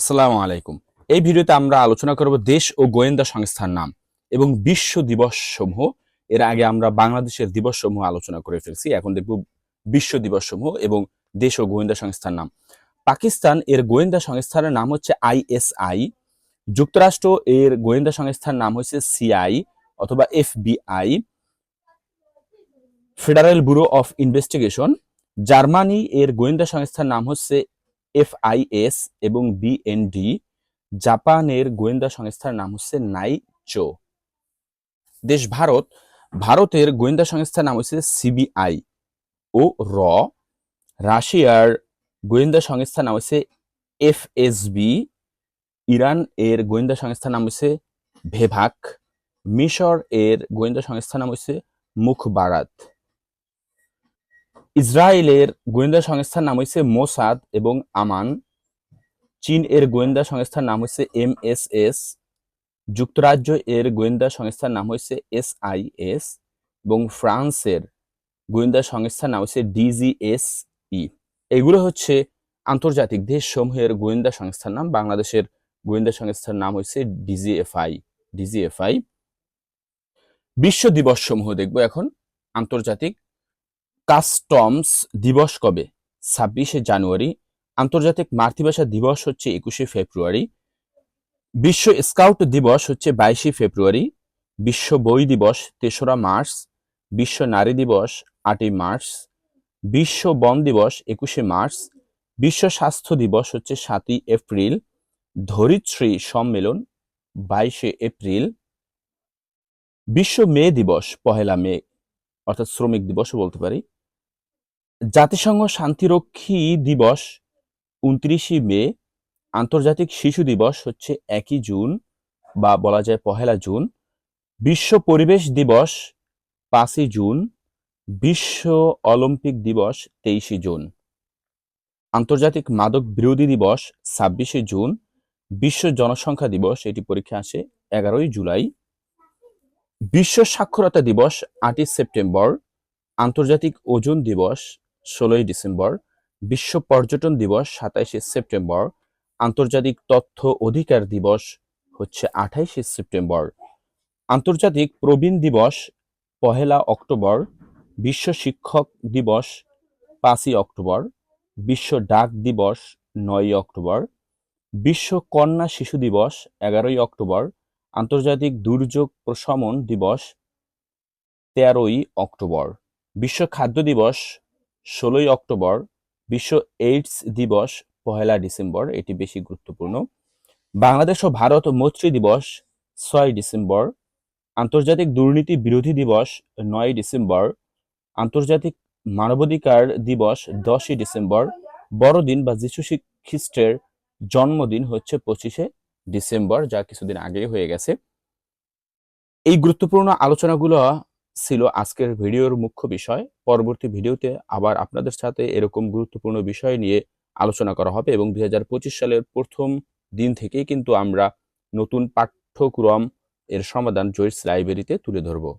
আসসালামু আলাইকুম। এই ভিডিওতে আমরা আলোচনা করব দেশ ও গোয়েন্দা সংস্থার নাম এবং বিশ্ব দিবস সমূহ এর আগে আমরা বাংলাদেশের দিবস সমূহ আলোচনা করে ফেলছি, এখন দেখব বিশ্ব দিবস সমূহ এবং দেশ ও গোয়েন্দা সংস্থার নাম। পাকিস্তান এর গোয়েন্দা সংস্থার নাম হচ্ছে আইএসআই, যুক্তরাষ্ট্র এর গোয়েন্দা সংস্থার নাম হচ্ছে সিআই অথবা FBI, Federal Bureau of Investigation, Germany এর গোয়েন্দা সংস্থার নাম হচ্ছে এফআইএস এবং বিএনডি, জাপানের গোয়েন্দা সংস্থার নাম হচ্ছে নাইচো। দেশ ভারত, ভারতের গোয়েন্দা সংস্থার নাম হচ্ছে সিবিআই। ও র, রাশিয়ার গোয়েন্দা সংস্থার নাম হচ্ছে এফএসবি। ইরান এর গোয়েন্দা সংস্থার নাম হচ্ছে ভেভাক। মিশর এর গোয়েন্দা সংস্থার নাম হচ্ছে মুখবারাত। ইসরায়েলের গোয়েন্দা সংস্থার নাম হচ্ছে মোসাদ এবং আমান। চীন এর গোয়েন্দা সংস্থার নাম হচ্ছে এস যুক্তরাজ্য এর গোয়েন্দা সংস্থার নাম হচ্ছে এস এবং ফ্রান্সের গোয়েন্দা সংস্থার নাম হচ্ছে ডিজিএসই এগুলো হচ্ছে আন্তর্জাতিক দেশসমূহের গোয়েন্দা সংস্থার নাম। বাংলাদেশের গোয়েন্দা সংস্থার নাম হচ্ছে ডিজিএফআই ডিজিএফআই বিশ্ব দিবস সমূহ দেখব এখন। আন্তর্জাতিক কাস্টমস দিবস কবে? ছাব্বিশে জানুয়ারি। আন্তর্জাতিক মাতৃভাষা দিবস হচ্ছে একুশে ফেব্রুয়ারি। বিশ্ব স্কাউট দিবস হচ্ছে বাইশে ফেব্রুয়ারি। বিশ্ব বই দিবস তেসরা মার্চ। বিশ্ব নারী দিবস আটই মার্চ। বিশ্ব বন দিবস একুশে মার্চ। বিশ্ব স্বাস্থ্য দিবস হচ্ছে সাতই এপ্রিল। ধরিত্রী সম্মেলন বাইশে এপ্রিল। বিশ্ব মে দিবস, পহেলা মে, অর্থাৎ শ্রমিক দিবসও বলতে পারি। জাতিসংঘ শান্তিরক্ষী দিবস উনত্রিশে মে, আন্তর্জাতিক শিশু দিবস হচ্ছে একই জুন বা বলা যায় পহেলা জুন। বিশ্ব পরিবেশ দিবস পাঁচই জুন, বিশ্ব অলিম্পিক দিবস তেইশে জুন। আন্তর্জাতিক মাদক বিরোধী দিবস ছাব্বিশে জুন, বিশ্ব জনসংখ্যা দিবস, এটি পরীক্ষা আসে এগারোই জুলাই। বিশ্ব সাক্ষরতা দিবস আটই সেপ্টেম্বর, আন্তর্জাতিক ওজন দিবস ষোলোই ডিসেম্বর, বিশ্ব পর্যটন দিবস সাতাইশে সেপ্টেম্বর, আন্তর্জাতিক তথ্য অধিকার দিবস হচ্ছে আঠাইশে সেপ্টেম্বর। আন্তর্জাতিক প্রবীণ দিবস পহেলা অক্টোবর, বিশ্ব শিক্ষক দিবস পাঁচই অক্টোবর, বিশ্ব ডাক দিবস নয়ই অক্টোবর, বিশ্ব কন্যা শিশু দিবস এগারোই অক্টোবর, আন্তর্জাতিক দুর্যোগ প্রশমন দিবস তেরোই অক্টোবর, বিশ্ব খাদ্য দিবস ষোলোই অক্টোবর বিশ্ব এইডস দিবস, পহেলা ডিসেম্বর, এটি বেশি গুরুত্বপূর্ণ। বাংলাদেশ ও ভারত মৈত্রী দিবস, ছয় ডিসেম্বর। আন্তর্জাতিক দুর্নীতি বিরোধী দিবস, নয় ডিসেম্বর। আন্তর্জাতিক মানবাধিকার দিবস, দশই ডিসেম্বর। বড়দিন বা যিশু খ্রিস্টের জন্মদিন হচ্ছে পঁচিশে ডিসেম্বর, যা কিছুদিন আগে হয়ে গেছে। এই গুরুত্বপূর্ণ আলোচনাগুলো ছিল আজকের ভিডিওর মুখ্য বিষয়। পরবর্তী ভিডিওতে আবার আপনাদের সাথে এরকম গুরুত্বপূর্ণ বিষয় নিয়ে আলোচনা করা হবে এবং দুই হাজার পঁচিশ সালের প্রথম দিন থেকেই কিন্তু আমরা নতুন পাঠ্যক্রম এর সমাধান জয়েস লাইব্রেরিতে তুলে ধরবো।